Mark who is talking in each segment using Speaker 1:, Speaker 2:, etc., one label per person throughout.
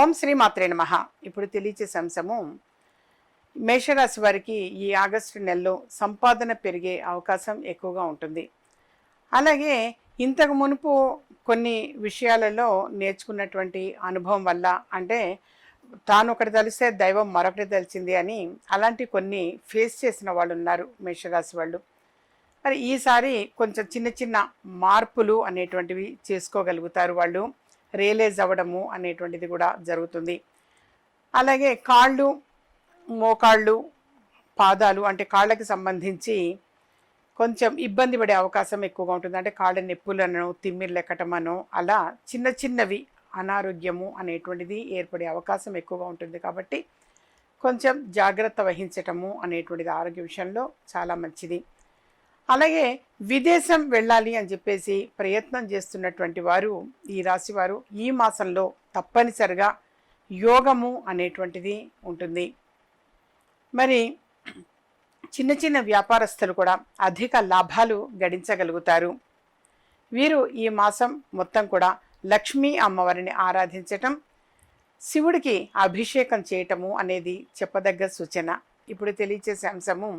Speaker 1: ఓం శ్రీ మాత్రే నమ. ఇప్పుడు తెలియచేసే అంశము మేషరాశి వారికి ఈ ఆగస్టు నెలలో సంపాదన పెరిగే అవకాశం ఎక్కువగా ఉంటుంది. అలాగే ఇంతకు మునుపు కొన్ని విషయాలలో నేర్చుకున్నటువంటి అనుభవం వల్ల అంటే తాను ఒకటి తెలిస్తే దైవం మరొకటి తెలిసింది అని అలాంటి కొన్ని ఫేస్ చేసిన వాళ్ళు ఉన్నారు మేషరాశి వాళ్ళు. మరి ఈసారి కొంచెం చిన్న చిన్న మార్పులు అనేటువంటివి చేసుకోగలుగుతారు వాళ్ళు. రియలైజ్ అవ్వడము అనేటువంటిది కూడా జరుగుతుంది. అలాగే కాళ్ళు మోకాళ్ళు పాదాలు అంటే కాళ్ళకి సంబంధించి కొంచెం ఇబ్బంది పడే అవకాశం ఎక్కువగా ఉంటుంది. అంటే కాళ్ళ నొప్పులను తిమ్మిర్లు ఎక్కటమనో అలా చిన్న చిన్నవి అనారోగ్యము అనేటువంటిది ఏర్పడే అవకాశం ఎక్కువగా ఉంటుంది. కాబట్టి కొంచెం జాగ్రత్త వహించటము అనేటువంటిది ఆరోగ్య విషయంలో చాలా మంచిది. అలాగే విదేశం వెళ్ళాలి అని చెప్పేసి ప్రయత్నం చేస్తున్నటువంటి వారు ఈ రాశివారు ఈ మాసంలో తప్పనిసరిగా యోగము అనేటువంటిది ఉంటుంది. మరి చిన్న చిన్న వ్యాపారస్తులు కూడా అధిక లాభాలు గడించగలుగుతారు. వీరు ఈ మాసం మొత్తం కూడా లక్ష్మీ అమ్మవారిని ఆరాధించటం శివుడికి అభిషేకం చేయటము అనేది చెప్పదగ్గ సూచన. ఇప్పుడు తెలియచేసే అంశము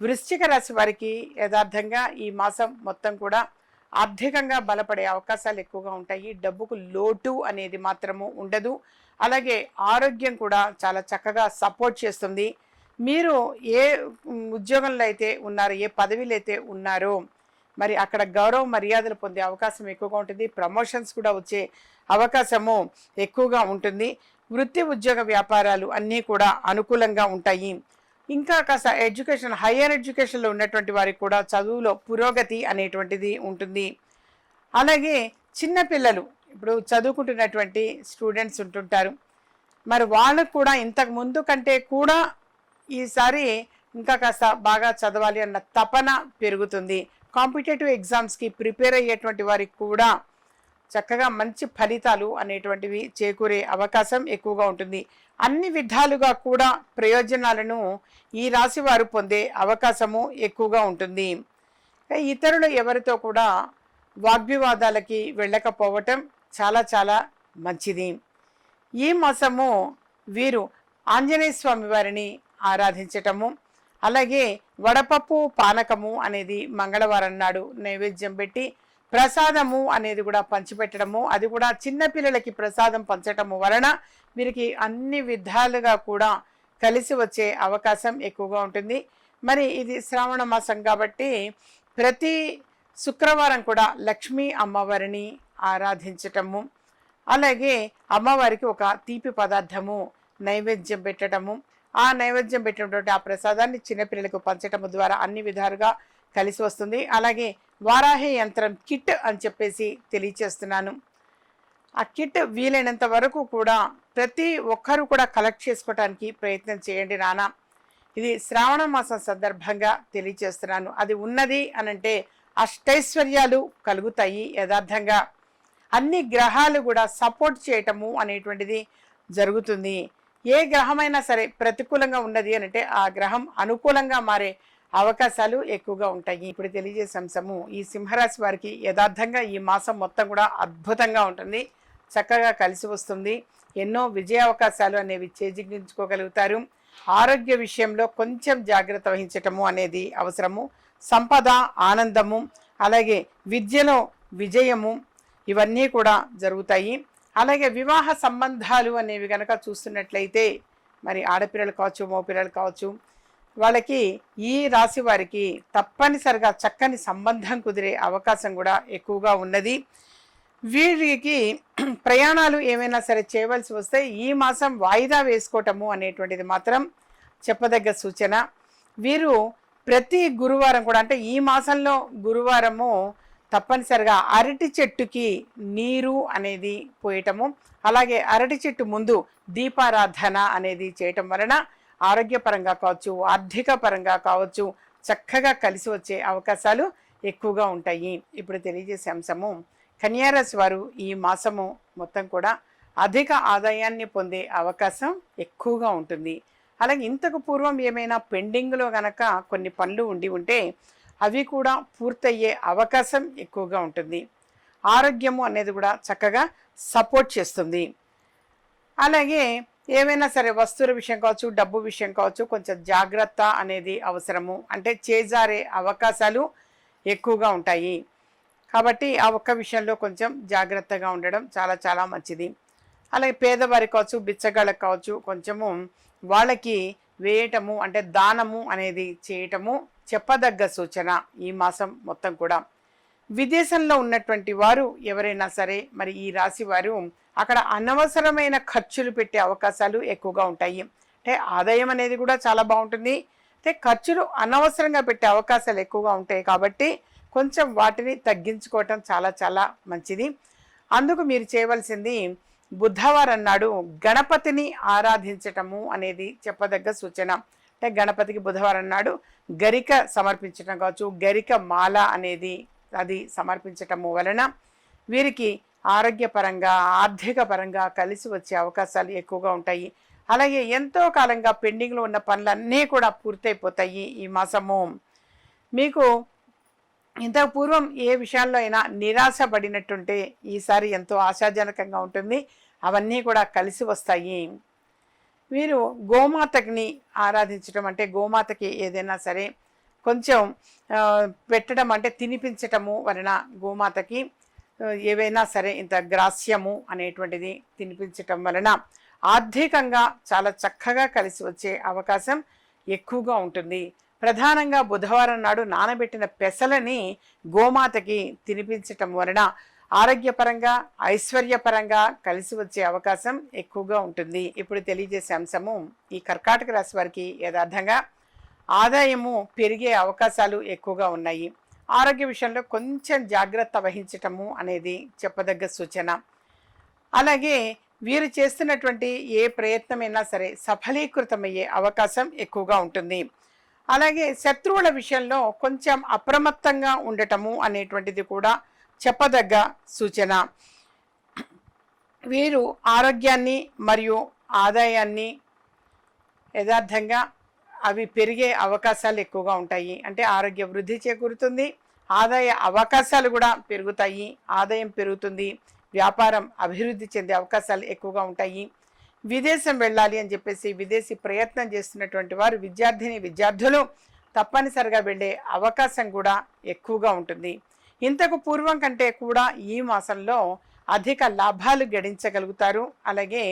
Speaker 1: వృశ్చిక రాశి వారికి యథార్థంగా ఈ మాసం మొత్తం కూడా ఆర్థికంగా బలపడే అవకాశాలు ఎక్కువగా ఉంటాయి. డబ్బుకు లోటు అనేది మాత్రము ఉండదు. అలాగే ఆరోగ్యం కూడా చాలా చక్కగా సపోర్ట్ చేస్తుంది. మీరు ఏ ఉద్యోగంలో అయితే ఉన్నారో ఏ పదవిలో అయితే ఉన్నారో మరి అక్కడ గౌరవ మర్యాదలు పొందే అవకాశం ఎక్కువగా ఉంటుంది. ప్రమోషన్స్ కూడా వచ్చే అవకాశము ఎక్కువగా ఉంటుంది. వృత్తి ఉద్యోగ వ్యాపారాలు అన్నీ కూడా అనుకూలంగా ఉంటాయి. ఇంకా కాస్త ఎడ్యుకేషన్ హయ్యర్ ఎడ్యుకేషన్లో ఉన్నటువంటి వారికి కూడా చదువులో పురోగతి అనేటువంటిది ఉంటుంది. అలాగే చిన్నపిల్లలు ఇప్పుడు చదువుకుంటున్నటువంటి స్టూడెంట్స్ ఉంటుంటారు. మరి వాళ్ళకు కూడా ఇంతకు ముందు కంటే కూడా ఈసారి ఇంకా కాస్త బాగా చదవాలి అన్న తపన పెరుగుతుంది. కాంపిటేటివ్ ఎగ్జామ్స్కి ప్రిపేర్ అయ్యేటువంటి వారికి కూడా చక్కగా మంచి ఫలితాలు అనేటువంటివి చేకూరే అవకాశం ఎక్కువగా ఉంటుంది. అన్ని విధాలుగా కూడా ప్రయోజనాలను ఈ రాశి వారు పొందే అవకాశము ఎక్కువగా ఉంటుంది. ఇతరులు ఎవరితో కూడా వాగ్వివాదాలకి వెళ్ళకపోవటం చాలా చాలా మంచిది. ఈ మాసము వీరు ఆంజనేయ స్వామి వారిని ఆరాధించటము అలాగే వడపప్పు పానకము అనేది మంగళవారం నాడు నైవేద్యం పెట్టి ప్రసాదము అనేది కూడా పంచిపెట్టడము అది కూడా చిన్నపిల్లలకి ప్రసాదం పంచటము వలన వీరికి అన్ని విధాలుగా కూడా కలిసి వచ్చే అవకాశం ఎక్కువగా ఉంటుంది. మరి ఇది శ్రావణ మాసం కాబట్టి ప్రతి శుక్రవారం కూడా లక్ష్మీ అమ్మవారిని ఆరాధించటము అలాగే అమ్మవారికి ఒక తీపి పదార్థము నైవేద్యం పెట్టడము ఆ నైవేద్యం పెట్టినటువంటి ఆ ప్రసాదాన్ని చిన్నపిల్లలకు పంచటము ద్వారా అన్ని విధాలుగా కలిసి వస్తుంది. అలాగే వారాహి యంత్రం కిట్ అని చెప్పేసి తెలియచేస్తున్నాను. ఆ కిట్ వీలైనంత వరకు కూడా ప్రతి ఒక్కరూ కూడా కలెక్ట్ చేసుకోవడానికి ప్రయత్నం చేయండి నాన్న ఇది శ్రావణ మాసం సందర్భంగా తెలియచేస్తున్నాను. అది ఉన్నది అనంటే అష్టైశ్వర్యాలు కలుగుతాయి యథార్థంగా. అన్ని గ్రహాలు కూడా సపోర్ట్ చేయటము అనేటువంటిది జరుగుతుంది. ఏ గ్రహమైనా సరే ప్రతికూలంగా ఉన్నది అంటే ఆ గ్రహం అనుకూలంగా మారే అవకాశాలు ఎక్కువగా ఉంటాయి. ఇప్పుడు తెలియజేసే అంశము ఈ సింహరాశి వారికి యథార్థంగా ఈ మాసం మొత్తం కూడా అద్భుతంగా ఉంటుంది. చక్కగా కలిసి వస్తుంది. ఎన్నో విజయ అవకాశాలు అనేవి చేజిగ్గించుకోగలుగుతారు ఆరోగ్య విషయంలో కొంచెం జాగ్రత్త వహించటము అనేది అవసరము. సంపద ఆనందము అలాగే విద్యలో విజయము ఇవన్నీ కూడా జరుగుతాయి. అలాగే వివాహ సంబంధాలు అనేవి కనుక చూస్తున్నట్లయితే మరి ఆడపిల్లలు కావచ్చు మగపిల్లలు కావచ్చు వాళ్ళకి ఈ రాశి వారికి తప్పనిసరిగా చక్కని సంబంధం కుదిరే అవకాశం కూడా ఎక్కువగా ఉన్నది. వీరికి ప్రయాణాలు ఏమైనా సరే చేయవలసి వస్తే ఈ మాసం వాయిదా వేసుకోవటము అనేటువంటిది మాత్రం చెప్పదగ్గ సూచన. వీరు ప్రతి గురువారం కూడా అంటే ఈ మాసంలో గురువారము తప్పనిసరిగా అరటి చెట్టుకి నీరు అనేది పోయటము అలాగే అరటి చెట్టు ముందు దీపారాధన అనేది చేయటం వలన ఆరోగ్యపరంగా కావచ్చు ఆర్థిక పరంగా కావచ్చు చక్కగా కలిసి వచ్చే అవకాశాలు ఎక్కువగా ఉంటాయి. ఇప్పుడు తెలియజేసే అంశము కన్యారాశి వారు ఈ మాసము మొత్తం కూడా అధిక ఆదాయాన్ని పొందే అవకాశం ఎక్కువగా ఉంటుంది. అలాగే ఇంతకు పూర్వం ఏమైనా పెండింగ్లో గనక కొన్ని పనులు ఉండి ఉంటే అవి కూడా పూర్తయ్యే అవకాశం ఎక్కువగా ఉంటుంది. ఆరోగ్యము అనేది కూడా చక్కగా సపోర్ట్ చేస్తుంది. అలాగే ఏమైనా సరే వస్తువుల విషయం కావచ్చు డబ్బు విషయం కావచ్చు కొంచెం జాగ్రత్త అనేది అవసరము. అంటే చేజారే అవకాశాలు ఎక్కువగా ఉంటాయి. కాబట్టి ఆ ఒక్క విషయంలో కొంచెం జాగ్రత్తగా ఉండడం చాలా చాలా మంచిది. అలాగే పేదవారికి కావచ్చు బిచ్చగాళ్ళకి కావచ్చు కొంచెము వాళ్ళకి వేయటము అంటే దానము అనేది చేయటము చెప్పదగ్గ సూచన ఈ మాసం మొత్తం కూడా. విదేశంలో ఉన్నటువంటి వారు ఎవరైనా సరే మరి ఈ రాశి వారు అక్కడ అనవసరమైన ఖర్చులు పెట్టే అవకాశాలు ఎక్కువగా ఉంటాయి. అంటే ఆదాయం అనేది కూడా చాలా బాగుంటుంది. అంటే ఖర్చులు అనవసరంగా పెట్టే అవకాశాలు ఎక్కువగా ఉంటాయి కాబట్టి కొంచెం వాటిని తగ్గించుకోవటం చాలా చాలా మంచిది. అందుకు మీరు చేయవలసింది బుధవారం నాడు గణపతిని ఆరాధించటము అనేది చెప్పదగ్గ సూచన. అంటే గణపతికి బుధవారం నాడు గరిక సమర్పించటం కావచ్చు గరిక మాల అనేది అది సమర్పించటము వలన వీరికి ఆరోగ్యపరంగా ఆర్థిక పరంగా కలిసి వచ్చే అవకాశాలు ఎక్కువగా ఉంటాయి. అలాగే ఎంతో కాలంగా పెండింగ్లో ఉన్న పనులన్నీ కూడా పూర్తయిపోతాయి ఈ మాసము. మీకు ఇంతకు పూర్వం ఏ విషయాల్లో అయినా నిరాశ పడినట్టుంటే ఈసారి ఎంతో ఆశాజనకంగా ఉంటుంది. అవన్నీ కూడా కలిసి వస్తాయి. మీరు గోమాతకిని ఆరాధించడం అంటే గోమాతకి ఏదైనా సరే కొంచెం పెట్టడం అంటే తినిపించటము వలన గోమాతకి ఏవైనా సరే ఇంత గ్రాస్యము అనేటువంటిది తినిపించటం వలన ఆర్థికంగా చాలా చక్కగా కలిసి వచ్చే అవకాశం ఎక్కువగా ఉంటుంది. ప్రధానంగా బుధవారం నాడు నానబెట్టిన పెసలని గోమాతకి తినిపించటం వలన ఆరోగ్యపరంగా ఐశ్వర్యపరంగా కలిసి వచ్చే అవకాశం ఎక్కువగా ఉంటుంది. ఇప్పుడు తెలియజేసే అంశము ఈ కర్కాటక రాశి వారికి యథార్థంగా ఆదాయము పెరిగే అవకాశాలు ఎక్కువగా ఉన్నాయి. ఆరోగ్య విషయంలో కొంచెం జాగ్రత్త వహించటము అనేది చెప్పదగ్గ సూచన. అలాగే వీరు చేస్తున్నటువంటి ఏ ప్రయత్నమైనా సరే సఫలీకృతమయ్యే అవకాశం ఎక్కువగా ఉంటుంది. అలాగే శత్రువుల విషయంలో కొంచెం అప్రమత్తంగా ఉండటము అనేటువంటిది కూడా చెప్పదగ్గ సూచన. వీరు ఆరోగ్యాన్ని మరియు ఆదాయాన్ని యథార్థంగా అవి పెరిగే అవకాశాలు ఎక్కువగా ఉంటాయి. అంటే ఆరోగ్య వృద్ధి చేకూరుతుంది. ఆదాయ అవకాశాలు కూడా పెరుగుతాయి ఆదాయం పెరుగుతుంది వ్యాపారం అభివృద్ధి చెందే అవకాశాలు ఎక్కువగా ఉంటాయి. విదేశం వెళ్ళాలి అని చెప్పేసి విదేశీ ప్రయత్నం చేస్తున్నటువంటి వారు విద్యార్థిని విద్యార్థులు తప్పనిసరిగా వెళ్ళే అవకాశం కూడా ఎక్కువగా ఉంటుంది. ఇంతకు పూర్వం కంటే కూడా ఈ మాసంలో అధిక లాభాలు గడించగలుగుతారు. అలాగే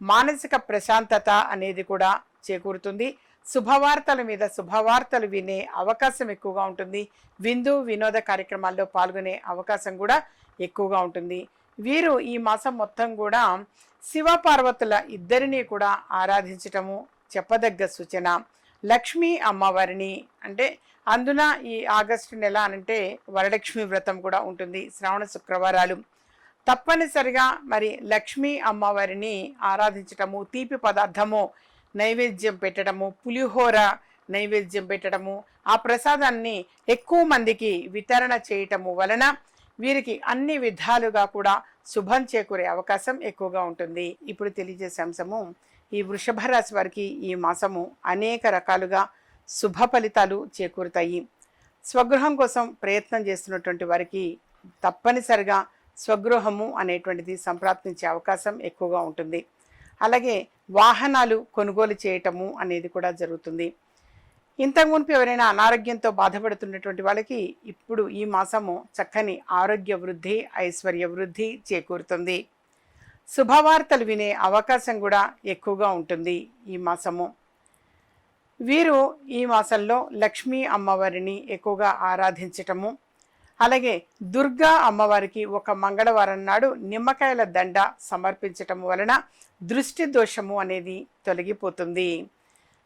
Speaker 1: మానసిక ప్రశాంతత అనేది కూడా చేకూరుతుంది. శుభవార్తల మీద శుభవార్తలు వినే అవకాశం ఎక్కువగా ఉంటుంది. విందు వినోద కార్యక్రమాల్లో పాల్గొనే అవకాశం కూడా ఎక్కువగా ఉంటుంది. వీరు ఈ మాసం మొత్తం కూడా శివపార్వతుల ఇద్దరిని కూడా ఆరాధించటము చెప్పదగ్గ సూచన. లక్ష్మీ అమ్మవారిని అంటే అందున ఈ ఆగస్టు నెల అనంటే వరలక్ష్మి వ్రతం కూడా ఉంటుంది శ్రావణ శుక్రవారాలు. తప్పనిసరిగా మరి లక్ష్మీ అమ్మవారిని ఆరాధించటము తీపి పదార్థము నైవేద్యం పెట్టడము పులిహోర నైవేద్యం పెట్టడము ఆ ప్రసాదాన్ని ఎక్కువ మందికి వితరణ చేయటము వలన వీరికి అన్ని విధాలుగా కూడా శుభం చేకూరే అవకాశం ఎక్కువగా ఉంటుంది. ఇప్పుడు తెలియజేసే అంశము ఈ వృషభ రాశి వారికి ఈ మాసము అనేక రకాలుగా శుభ ఫలితాలు చేకూరుతాయి. స్వగృహం కోసం ప్రయత్నం చేస్తున్నటువంటి వారికి తప్పనిసరిగా స్వగృహము అనేటువంటిది సంప్రాప్తించే అవకాశం ఎక్కువగా ఉంటుంది. అలాగే వాహనాలు కొనుగోలు చేయటము అనేది కూడా జరుగుతుంది. ఇంతకు మునుపు ఎవరైనా అనారోగ్యంతో బాధపడుతున్నటువంటి వాళ్ళకి ఇప్పుడు ఈ మాసము చక్కని ఆరోగ్య వృద్ధి ఐశ్వర్య వృద్ధి చేకూరుతుంది. శుభవార్తలు వినే అవకాశం కూడా ఎక్కువగా ఉంటుంది ఈ మాసము. వీరు ఈ మాసంలో లక్ష్మీ అమ్మవారిని ఎక్కువగా ఆరాధించటము అలాగే దుర్గా అమ్మవారికి ఒక మంగళవారం నాడు నిమ్మకాయల దండ సమర్పించటం వలన దృష్టి దోషము అనేది తొలగిపోతుంది.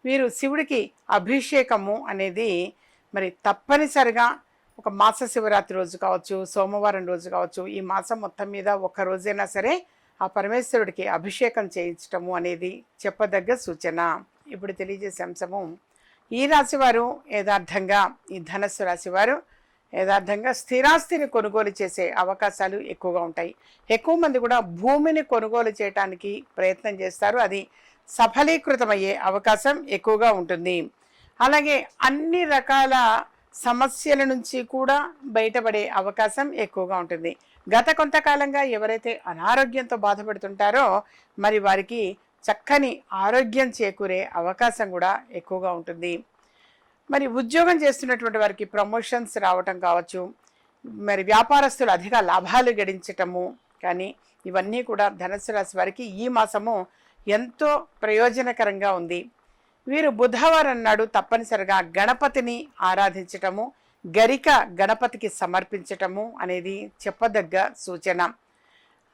Speaker 1: వీరు శివుడికి అభిషేకము అనేది మరి తప్పనిసరిగా ఒక మాస శివరాత్రి రోజు కావచ్చు సోమవారం రోజు కావచ్చు ఈ మాసం మొత్తం మీద ఒక రోజైనా సరే ఆ పరమేశ్వరుడికి అభిషేకం చేయించటము అనేది చెప్పదగ్గ సూచన. ఇప్పుడు తెలియజేసే అంశము ఈ రాశివారు యథార్థంగా ఈ ధనస్సు రాశివారు యథార్థంగా స్థిరాస్తిని కొనుగోలు చేసే అవకాశాలు ఎక్కువగా ఉంటాయి. ఎక్కువ మంది కూడా భూమిని కొనుగోలు చేయడానికి ప్రయత్నం చేస్తారు. అది సఫలీకృతమయ్యే అవకాశం ఎక్కువగా ఉంటుంది. అలాగే అన్ని రకాల సమస్యల నుంచి కూడా బయటపడే అవకాశం ఎక్కువగా ఉంటుంది. గత కొంతకాలంగా ఎవరైతే అనారోగ్యంతో బాధపడుతుంటారో మరి వారికి చక్కని ఆరోగ్యం చేకూరే అవకాశం కూడా ఎక్కువగా ఉంటుంది. మరి ఉద్యోగం చేస్తున్నటువంటి వారికి ప్రమోషన్స్ రావటం కావచ్చు మరి వ్యాపారస్తులు అధిక లాభాలు గడించటము కానీ ఇవన్నీ కూడా ధనుసు రాశి వారికి ఈ మాసము ఎంతో ప్రయోజనకరంగా ఉంది. వీరు బుధవారం నాడు తప్పనిసరిగా గణపతిని ఆరాధించటము గరిక గణపతికి సమర్పించటము అనేది చెప్పదగ్గ సూచన.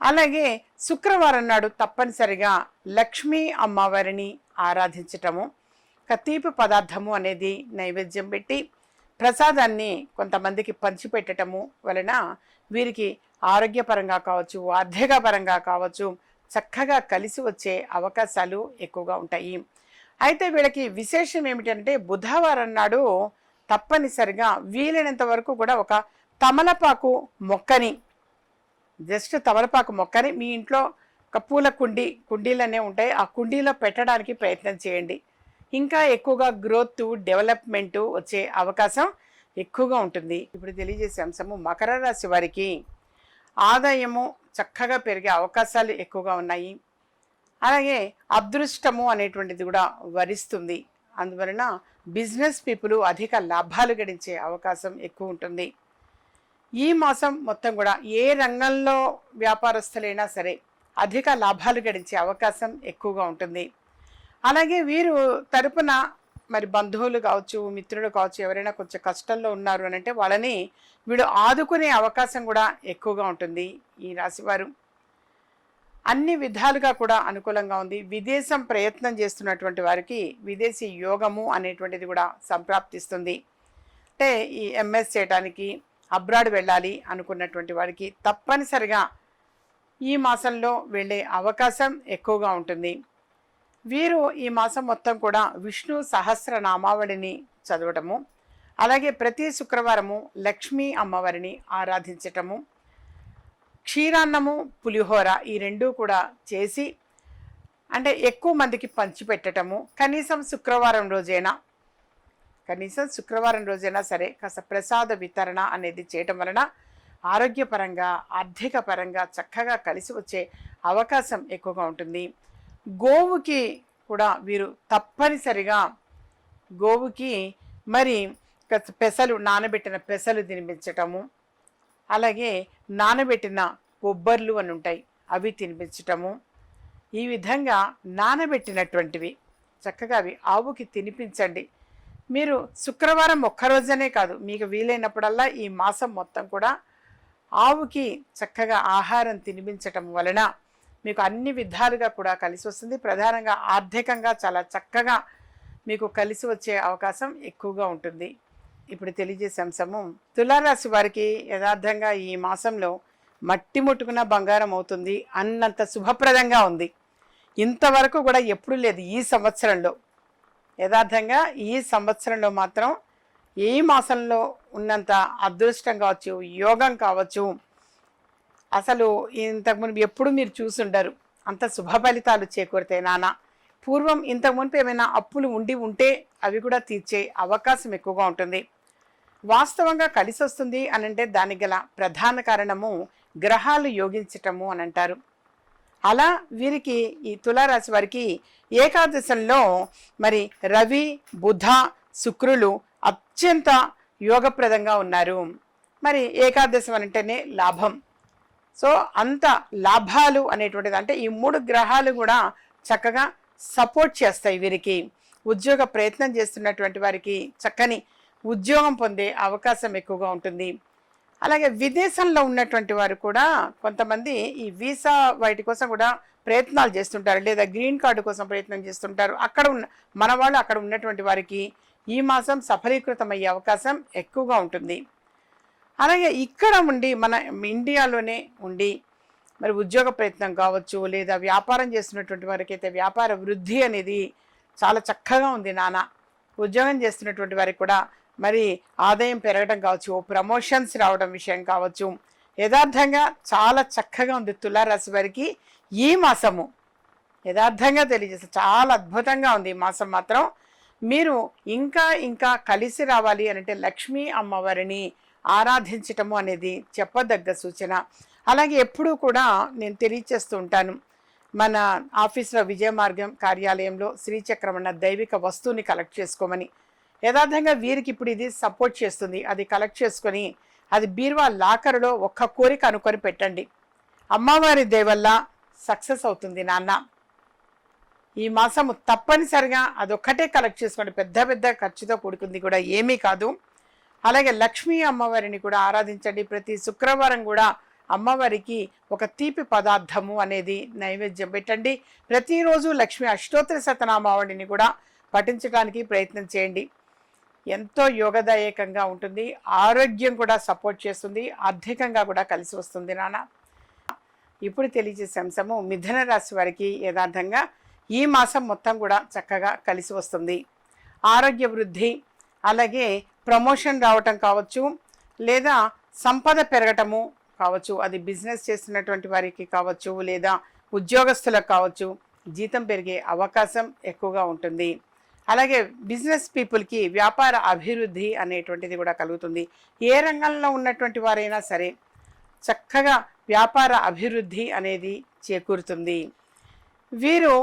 Speaker 1: అలాగే శుక్రవారం నాడు తప్పనిసరిగా లక్ష్మీ అమ్మవారిని ఆరాధించటము ఒక తీపి పదార్థము అనేది నైవేద్యం పెట్టి ప్రసాదాన్ని కొంతమందికి పంచిపెట్టటము వలన వీరికి ఆరోగ్యపరంగా కావచ్చు ఆర్థికపరంగా కావచ్చు చక్కగా కలిసి వచ్చే అవకాశాలు ఎక్కువగా ఉంటాయి. అయితే వీళ్ళకి విశేషం ఏమిటంటే బుధవారం నాడు తప్పనిసరిగా వీలైనంత వరకు కూడా ఒక తమలపాకు మొక్కని జస్ట్ తమలపాకు మొక్కని మీ ఇంట్లో ఒక పూల కుండీ కుండీలనే ఉంటాయి. ఆ కుండీలో పెట్టడానికి ప్రయత్నం చేయండి. ఇంకా ఎక్కువగా గ్రోత్ డెవలప్మెంట్ వచ్చే అవకాశం ఎక్కువగా ఉంటుంది. ఇప్పుడు తెలియజేసే అంశము మకర రాశి వారికి ఆదాయము చక్కగా పెరిగే అవకాశాలు ఎక్కువగా ఉన్నాయి. అలాగే అదృష్టము అనేటువంటిది కూడా వరిస్తుంది. అందువలన బిజినెస్ పీపుల్ అధిక లాభాలు గడించే అవకాశం ఎక్కువ ఉంటుంది. ఈ మాసం మొత్తం కూడా ఏ రంగంలో వ్యాపారస్తులైనా సరే అధిక లాభాలు గడించే అవకాశం ఎక్కువగా ఉంటుంది. అలాగే వీరు తరపున మరి బంధువులు కావచ్చు మిత్రులు కావచ్చు ఎవరైనా కొంచెం కష్టంలో ఉన్నారు అని అంటే వాళ్ళని వీడు ఆదుకునే అవకాశం కూడా ఎక్కువగా ఉంటుంది ఈ రాశివారు అన్ని విధాలుగా కూడా అనుకూలంగా ఉంది. విదేశం ప్రయత్నం చేస్తున్నటువంటి వారికి విదేశీ యోగము అనేటువంటిది కూడా సంప్రాప్తిస్తుంది. అంటే ఈ ఎంఎస్ చేయడానికి అబ్రాడ్ వెళ్ళాలి అనుకున్నటువంటి వారికి తప్పనిసరిగా ఈ మాసంలో వెళ్ళే అవకాశం ఎక్కువగా ఉంటుంది. వీరు ఈ మాసం మొత్తం కూడా విష్ణు సహస్రనామావళిని చదవటము అలాగే ప్రతి శుక్రవారము లక్ష్మీ అమ్మవారిని ఆరాధించటము క్షీరాన్నము పులిహోర ఈ రెండూ కూడా చేసి అంటే ఎక్కువ మందికి పంచిపెట్టటము. కనీసం శుక్రవారం రోజైనా కనీసం శుక్రవారం రోజైనా సరే కాస్త ప్రసాద వితరణ అనేది చేయటం వలన ఆరోగ్యపరంగా ఆర్థిక పరంగా చక్కగా కలిసి వచ్చే అవకాశం ఎక్కువగా ఉంటుంది. గోవుకి కూడా వీరు తప్పనిసరిగా గోవుకి మరి పెసలు నానబెట్టిన పెసలు తినిపించటము అలాగే నానబెట్టిన కొబ్బర్లు అని ఉంటాయి అవి తినిపించటము. ఈ విధంగా నానబెట్టినటువంటివి చక్కగా అవి ఆవుకి తినిపించండి. మీరు శుక్రవారం ఒక్కరోజనే కాదు మీకు వీలైనప్పుడల్లా ఈ మాసం మొత్తం కూడా ఆవుకి చక్కగా ఆహారం తినిపించటం వలన మీకు అన్ని విధాలుగా కూడా కలిసి వస్తుంది. ప్రధానంగా ఆర్థికంగా చాలా చక్కగా మీకు కలిసి వచ్చే అవకాశం ఎక్కువగా ఉంటుంది. ఇప్పుడు తెలియజేసే అంశము తులారాశి వారికి యథార్థంగా ఈ మాసంలో మట్టి ముట్టుకున్న బంగారం అవుతుంది అన్నంత శుభప్రదంగా ఉంది. ఇంతవరకు కూడా ఎప్పుడు లేదు ఈ సంవత్సరంలో. యథార్థంగా ఈ సంవత్సరంలో మాత్రం ఈ మాసంలో ఉన్నంత అదృష్టం కావచ్చు యోగం కావచ్చు అసలు ఇంతకుమునుపు ఎప్పుడు మీరు చూసుండరు. అంత శుభ ఫలితాలు చేకూరుతాయి నాన్న పూర్వం ఇంతకుమునుపు ఏమైనా అప్పులు ఉండి ఉంటే అవి కూడా తీర్చే అవకాశం ఎక్కువగా ఉంటుంది. వాస్తవంగా కలిసి వస్తుంది అని అంటే దానికి గల ప్రధాన కారణము గ్రహాలు యోగించటము అని అంటారు అలా వీరికి ఈ తులారాశి వారికి ఏకాదశంలో మరి రవి బుధ శుక్రులు అత్యంత యోగప్రదంగా ఉన్నారు. మరి ఏకాదశం అంటేనే లాభం. సో అంత లాభాలు అనేటువంటిది అంటే ఈ మూడు గ్రహాలు కూడా చక్కగా సపోర్ట్ చేస్తాయి వీరికి. ఉద్యోగ ప్రయత్నం చేస్తున్నటువంటి వారికి చక్కని ఉద్యోగం పొందే అవకాశం ఎక్కువగా ఉంటుంది. అలాగే విదేశంలో ఉన్నటువంటి వారు కూడా కొంతమంది ఈ వీసా వాటి కోసం కూడా ప్రయత్నాలు చేస్తుంటారు లేదా గ్రీన్ కార్డు కోసం ప్రయత్నం చేస్తుంటారు. అక్కడ ఉన్న మన వాళ్ళు అక్కడ ఉన్నటువంటి వారికి ఈ మాసం సఫలీకృతమయ్యే అవకాశం ఎక్కువగా ఉంటుంది. అలాగే ఇక్కడ ఉండి మన ఇండియాలోనే ఉండి మరి ఉద్యోగ ప్రయత్నం కావచ్చు లేదా వ్యాపారం చేస్తున్నటువంటి వారికి అయితే వ్యాపార వృద్ధి అనేది చాలా చక్కగా ఉంది నాన్న. ఉద్యోగం చేస్తున్నటువంటి వారికి కూడా మరి ఆదాయం పెరగడం కావచ్చు ప్రమోషన్స్ రావడం విషయం కావచ్చు యథార్థంగా చాలా చక్కగా ఉంది తులారాశి వారికి ఈ మాసము. యథార్థంగా తెలియజేస్తే చాలా అద్భుతంగా ఉంది ఈ మాసం మాత్రం. మీరు ఇంకా ఇంకా కలిసి రావాలి అని అంటే లక్ష్మీ అమ్మవారిని ఆరాధించటము అనేది చెప్పదగ్గ సూచన. అలాగే ఎప్పుడూ కూడా నేను తెలియచేస్తూ ఉంటాను. మన ఆఫీస్లో విజయ మార్గం కార్యాలయంలో శ్రీచక్రమన్న దైవిక వస్తువుని కలెక్ట్ చేసుకోమని. యథార్థంగా వీరికి ఇప్పుడు ఇది సపోర్ట్ చేస్తుంది. అది కలెక్ట్ చేసుకొని అది బీర్వా లాకర్లో ఒక్క కోరిక అనుకొని పెట్టండి. అమ్మవారి దేవల్ల సక్సెస్ అవుతుంది నాన్న. ఈ మాసము తప్పనిసరిగా అదొక్కటే కలెక్ట్ చేసుకోండి. పెద్ద పెద్ద ఖర్చుతో కూడుకుంది కూడా ఏమీ కాదు. అలాగే లక్ష్మీ అమ్మవారిని కూడా ఆరాధించండి. ప్రతి శుక్రవారం కూడా అమ్మవారికి ఒక తీపి పదార్థము అనేది నైవేద్యం పెట్టండి. ప్రతిరోజు లక్ష్మీ అష్టోత్తర శతనామావళిని కూడా పఠించడానికి ప్రయత్నం చేయండి. ఎంతో యోగదాయకంగా ఉంటుంది. ఆరోగ్యం కూడా సపోర్ట్ చేస్తుంది. ఆర్థికంగా కూడా కలిసి వస్తుంది నాన్న. ఇప్పుడు తెలియజేసే అంశము మిథున రాశి వారికి యథార్థంగా ఈ మాసం మొత్తం కూడా చక్కగా కలిసి వస్తుంది. ఆరోగ్య వృద్ధి అలాగే ప్రమోషన్ రావటం కావచ్చు లేదా సంపద పెరగటము కావచ్చు అది బిజినెస్ చేస్తున్నటువంటి వారికి కావచ్చు లేదా ఉద్యోగస్తులకు కావచ్చు జీతం పెరిగే అవకాశం ఎక్కువగా ఉంటుంది. అలాగే బిజినెస్ పీపుల్కి వ్యాపార అభివృద్ధి అనేటువంటిది కూడా కలుగుతుంది. ఏ రంగంలో ఉన్నటువంటి వారైనా సరే చక్కగా వ్యాపార అభివృద్ధి అనేది చేకూరుతుంది. వీరు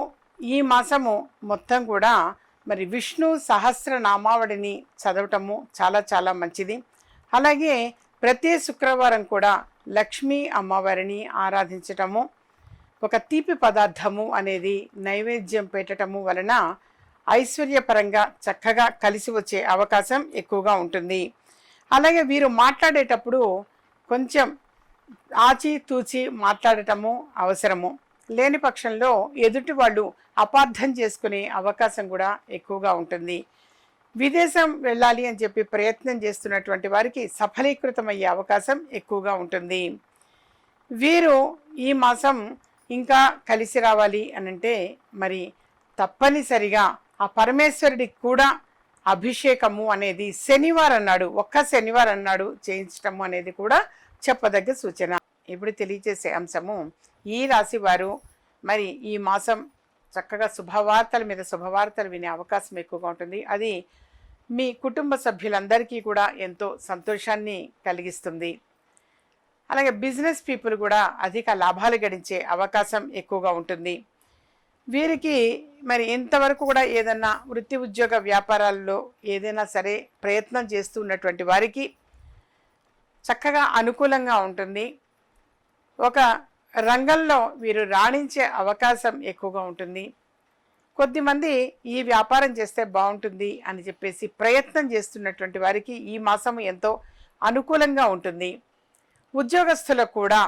Speaker 1: ఈ మాసము మొత్తం కూడా మరి విష్ణు సహస్రనామావళిని చదవటము చాలా చాలా మంచిది. అలాగే ప్రతి శుక్రవారం కూడా లక్ష్మీ అమ్మవారిని ఆరాధించటము ఒక తీపి పదార్థము అనేది నైవేద్యం పెట్టటము వలన ఐశ్వర్యపరంగా చక్కగా కలిసి వచ్చే అవకాశం ఎక్కువగా ఉంటుంది. అలాగే వీరు మాట్లాడేటప్పుడు కొంచెం ఆచి తూచి మాట్లాడటము అవసరము. లేని పక్షంలో ఎదుటి వాళ్ళు అపార్థం చేసుకునే అవకాశం కూడా ఎక్కువగా ఉంటుంది. విదేశం వెళ్ళాలి అని చెప్పి ప్రయత్నం చేస్తున్నటువంటి వారికి సఫలీకృతమయ్యే అవకాశం ఎక్కువగా ఉంటుంది. వీరు ఈ మాసం ఇంకా కలిసి రావాలి అనంటే మరి తప్పనిసరిగా ఆ పరమేశ్వరుడికి కూడా అభిషేకము అనేది శనివారం నాడు ఒక్క శనివారం నాడు చేయించటము అనేది కూడా చెప్పదగ్గ సూచన. ఇప్పుడు తెలియజేసే అంశము ఈ రాశి వారు మరి ఈ మాసం చక్కగా శుభవార్తల మీద శుభవార్తలు వినే అవకాశం ఎక్కువగా ఉంటుంది. అది మీ కుటుంబ సభ్యులందరికీ కూడా ఎంతో సంతోషాన్ని కలిగిస్తుంది. అలాగే బిజినెస్ పీపుల్ కూడా అధిక లాభాలు గడించే అవకాశం ఎక్కువగా ఉంటుంది. వీరికి మరి ఇంతవరకు కూడా ఏదన్నా వృత్తి ఉద్యోగ వ్యాపారాల్లో ఏదైనా సరే ప్రయత్నం చేస్తూ ఉన్నటువంటి వారికి చక్కగా అనుకూలంగా ఉంటుంది. ఒక రంగంలో వీరు రాణించే అవకాశం ఎక్కువగా ఉంటుంది. కొద్దిమంది ఈ వ్యాపారం చేస్తే బాగుంటుంది అని చెప్పేసి ప్రయత్నం చేస్తున్నటువంటి వారికి ఈ మాసం ఎంతో అనుకూలంగా ఉంటుంది. ఉద్యోగస్తులకు కూడా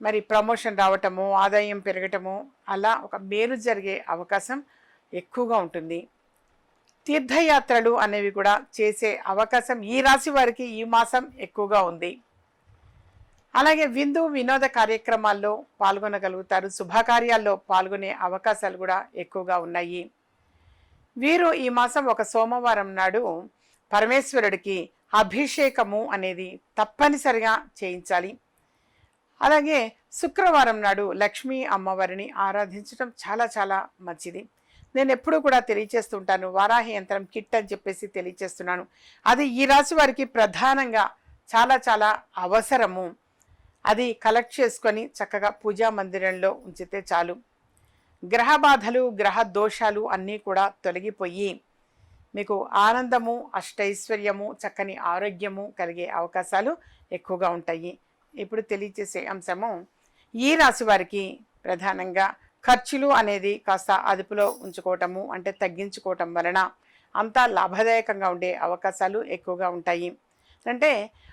Speaker 1: మరి ప్రమోషన్ రావటము ఆదాయం పెరగటము అలా ఒక మేలు జరిగే అవకాశం ఎక్కువగా ఉంటుంది. తీర్థయాత్రలు అనేవి కూడా చేసే అవకాశం ఈ రాశి వారికి ఈ మాసం ఎక్కువగా ఉంది. అలాగే విందు వినోద కార్యక్రమాల్లో పాల్గొనగలుగుతారు. శుభకార్యాల్లో పాల్గొనే అవకాశాలు కూడా ఎక్కువగా ఉన్నాయి. వీరు ఈ మాసం ఒక సోమవారం నాడు పరమేశ్వరుడికి అభిషేకము అనేది తప్పనిసరిగా చేయించాలి. అలాగే శుక్రవారం నాడు లక్ష్మీ అమ్మవారిని ఆరాధించడం చాలా చాలా మంచిది. నేను ఎప్పుడూ కూడా తెలియచేస్తుంటాను వారాహి యంత్రం కిట్ అని చెప్పేసి తెలియచేస్తున్నాను. అది ఈ రాశి వారికి ప్రధానంగా చాలా చాలా అవసరము. అది కలెక్ట్ చేసుకొని చక్కగా పూజా మందిరంలో ఉంచితే చాలు. గ్రహ బాధలు గ్రహ దోషాలు అన్నీ కూడా తొలగిపోయి మీకు ఆనందము అష్టైశ్వర్యము చక్కని ఆరోగ్యము కలిగే అవకాశాలు ఎక్కువగా ఉంటాయి. ఇప్పుడు తెలియచేసే అంశము ఈ రాశి వారికి ప్రధానంగా ఖర్చులు అనేది కాస్త అదుపులో ఉంచుకోవటము అంటే తగ్గించుకోవటం వలన అంతా లాభదాయకంగా ఉండే అవకాశాలు ఎక్కువగా ఉంటాయి. అంటే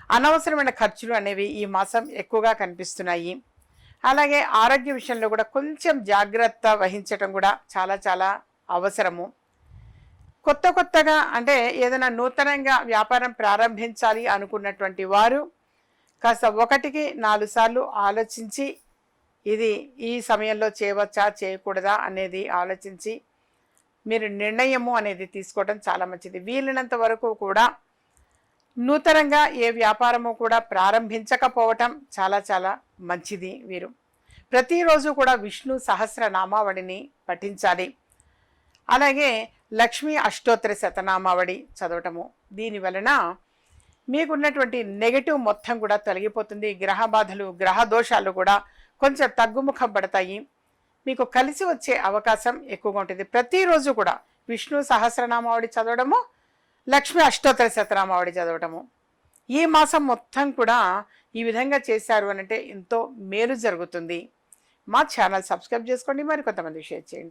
Speaker 1: అనవసరమైన ఖర్చులు అనేవి ఈ మాసం ఎక్కువగా కనిపిస్తున్నాయి. అలాగే ఆరోగ్య విషయంలో కూడా కొంచెం జాగ్రత్త వహించటం కూడా చాలా చాలా అవసరము. కొత్త కొత్తగా అంటే ఏదైనా నూతనంగా వ్యాపారం ప్రారంభించాలి అనుకున్నటువంటి వారు కాస్త ఒకటికి నాలుగు సార్లు ఆలోచించి ఇది ఈ సమయంలో చేయవచ్చా చేయకూడదా అనేది ఆలోచించి మీరు నిర్ణయము అనేది తీసుకోవడం చాలా మంచిది. వీలైనంత వరకు కూడా నూతనంగా ఏ వ్యాపారము కూడా ప్రారంభించకపోవటం చాలా చాలా మంచిది వీరు. ప్రతిరోజు కూడా విష్ణు సహస్రనామావళిని పఠించాలి. అలాగే లక్ష్మీ అష్టోత్తర శతనామావళి చదవటము. దీని వలన మీకున్నటువంటి నెగటివ్ మొత్తం కూడా తొలగిపోతుంది. గ్రహ బాధలు గ్రహ దోషాలు కూడా కొంచెం తగ్గుముఖం పడతాయి. మీకు కలిసి వచ్చే అవకాశం ఎక్కువగా ఉంటుంది. ప్రతిరోజు కూడా విష్ణు సహస్రనామావళి చదవడము లక్ష్మి అష్టోత్తర శతనామావళి చదవటము. ఈ మాసం మొత్తం కూడా ఈ విధంగా చేశారు అని అంటే ఎంతో మేలు జరుగుతుంది. మా ఛానల్ సబ్స్క్రైబ్ చేసుకోండి. మరి కొంతమంది షేర్ చేయండి.